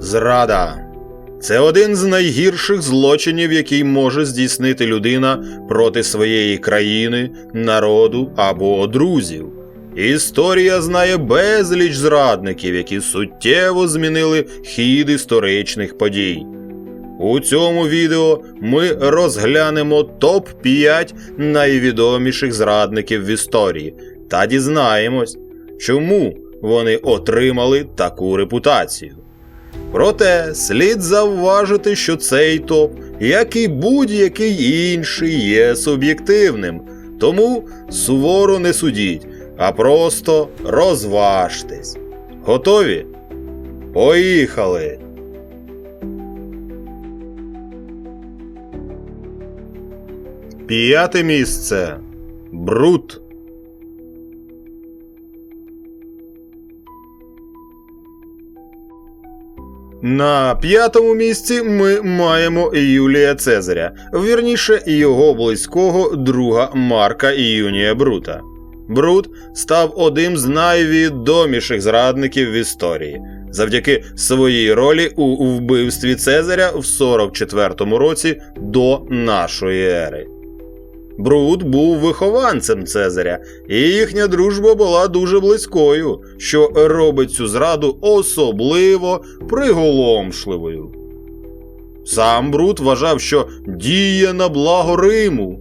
Зрада. Це один з найгірших злочинів, який може здійснити людина проти своєї країни, народу або друзів. Історія знає безліч зрадників, які суттєво змінили хід історичних подій. У цьому відео ми розглянемо топ-5 найвідоміших зрадників в історії та дізнаємось, чому вони отримали таку репутацію. Проте слід завважити, що цей топ, як і будь-який інший, є суб'єктивним, тому суворо не судіть, а просто розважтесь. Готові? Поїхали! П'яте місце. Брут. На п'ятому місці ми маємо Юлія Цезаря, вірніше його близького друга Марка Юнія Брута. Брут став одним з найвідоміших зрадників в історії завдяки своїй ролі у вбивстві Цезаря в 44-му році до нашої ери. Брут був вихованцем Цезаря, і їхня дружба була дуже близькою, що робить цю зраду особливо приголомшливою. Сам Брут вважав, що діє на благо Риму,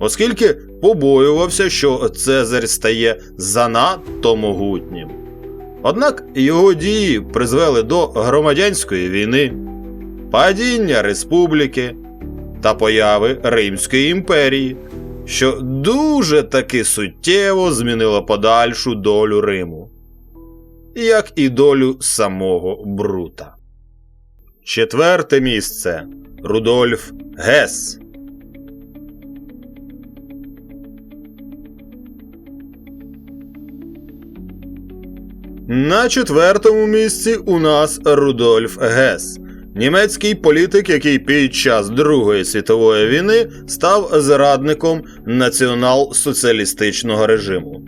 оскільки побоювався, що Цезарь стає занадто могутнім. Однак його дії призвели до громадянської війни, падіння республіки та появи Римської імперії, що дуже таки суттєво змінило подальшу долю Риму, як і долю самого Брута. Четверте місце Рудольф Гес. На четвертому місці у нас Рудольф Гес, німецький політик, який під час Другої світової війни став зрадником націонал-соціалістичного режиму.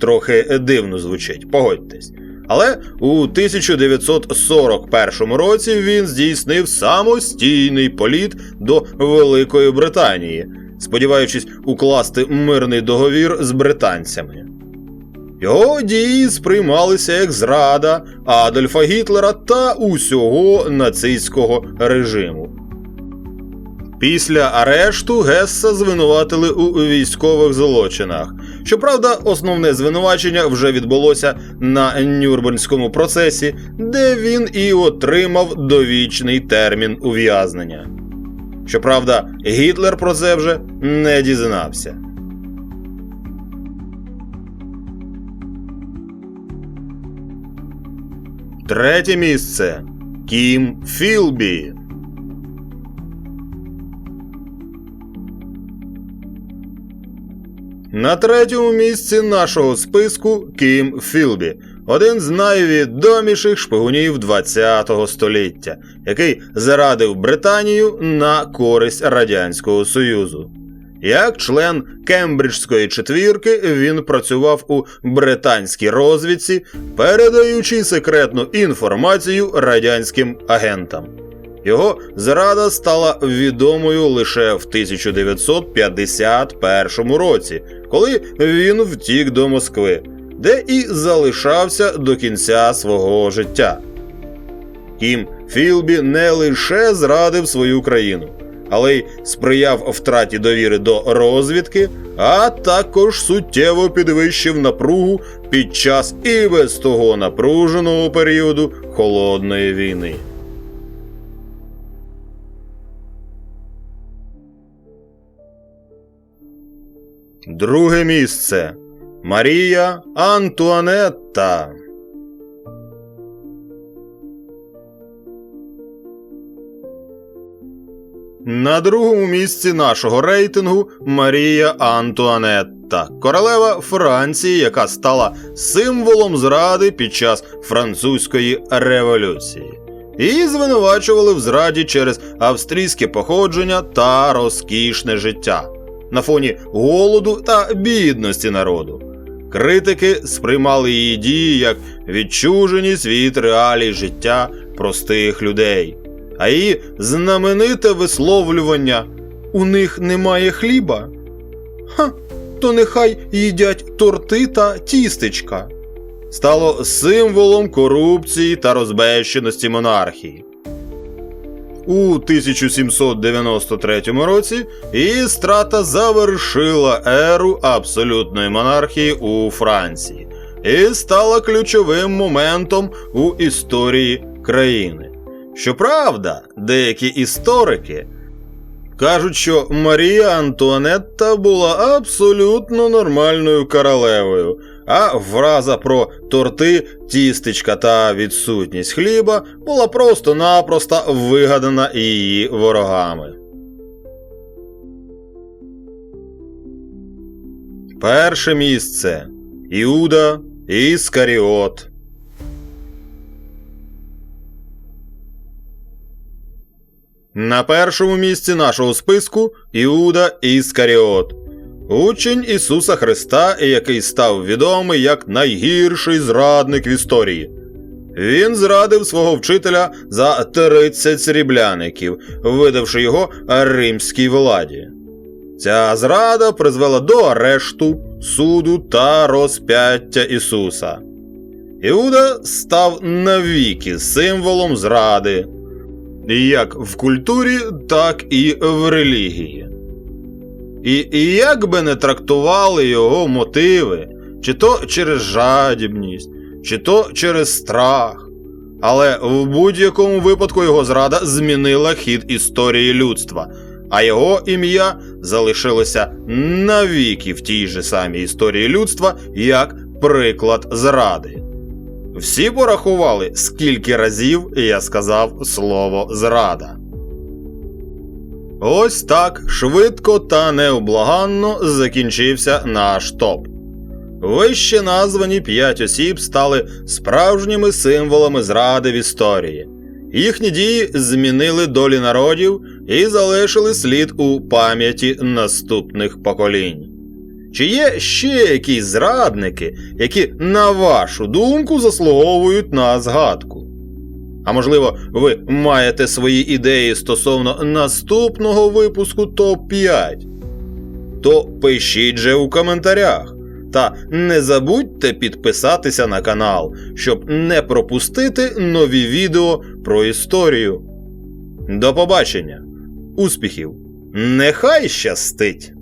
Трохи дивно звучить, погодьтесь. Але у 1941 році він здійснив самостійний політ до Великої Британії, сподіваючись укласти мирний договір з британцями. Його дії сприймалися як зрада Адольфа Гітлера та усього нацистського режиму. Після арешту Гесса звинуватили у військових злочинах. Щоправда, основне звинувачення вже відбулося на Нюрнберзькому процесі, де він і отримав довічний термін ув'язнення. Щоправда, Гітлер про це вже не дізнався. Третє місце Кім Філбі. На третьому місці нашого списку Кім Філбі, один з найвідоміших шпигунів ХХ століття, який зарадив Британію на користь Радянського Союзу. Як член Кембриджської четвірки він працював у британській розвідці, передаючи секретну інформацію радянським агентам. Його зрада стала відомою лише в 1951 році, коли він втік до Москви, де і залишався до кінця свого життя. Кім Філбі не лише зрадив свою країну, але й сприяв втраті довіри до розвідки, а також суттєво підвищив напругу під час і без того напруженого періоду холодної війни. Друге місце Марія Антуанетта. На другому місці нашого рейтингу Марія Антуанетта, королева Франції, яка стала символом зради під час французької революції. Її звинувачували в зраді через австрійське походження та розкішне життя на фоні голоду та бідності народу. Критики сприймали її дії як відчуженість від реалій життя простих людей. А її знамените висловлювання у них немає хліба. Ха, то нехай їдять торти та тістечка. Стало символом корупції та розбещеності монархії. У 1793 році її страта завершила еру абсолютної монархії у Франції і стала ключовим моментом у історії країни. Щоправда, деякі історики кажуть, що Марія Антуанетта була абсолютно нормальною королевою, а фраза про торти, тістечка та відсутність хліба була просто-напросто вигадана її ворогами. Перше місце Іуда Іскаріот. На першому місці нашого списку Іуда Іскаріот, учень Ісуса Христа, який став відомий як найгірший зрадник в історії. Він зрадив свого вчителя за 30 срібляників, видавши його римській владі. Ця зрада призвела до арешту, суду та розп'яття Ісуса. Іуда став навіки символом зради, як в культурі, так і в релігії. І, і як би не трактували його мотиви, чи то через жадібність, чи то через страх. Але в будь-якому випадку його зрада змінила хід історії людства, а його ім'я залишилося навіки в тій же самій історії людства як приклад зради. Всі порахували, скільки разів я сказав слово зрада. Ось так швидко та необлаганно закінчився наш топ. Вище названі п'ять осіб стали справжніми символами зради в історії. Їхні дії змінили долі народів і залишили слід у пам'яті наступних поколінь. Чи є ще якісь зрадники, які, на вашу думку, заслуговують на згадку? А можливо, ви маєте свої ідеї стосовно наступного випуску топ-5? То пишіть же у коментарях. Та не забудьте підписатися на канал, щоб не пропустити нові відео про історію. До побачення! Успіхів! Нехай щастить!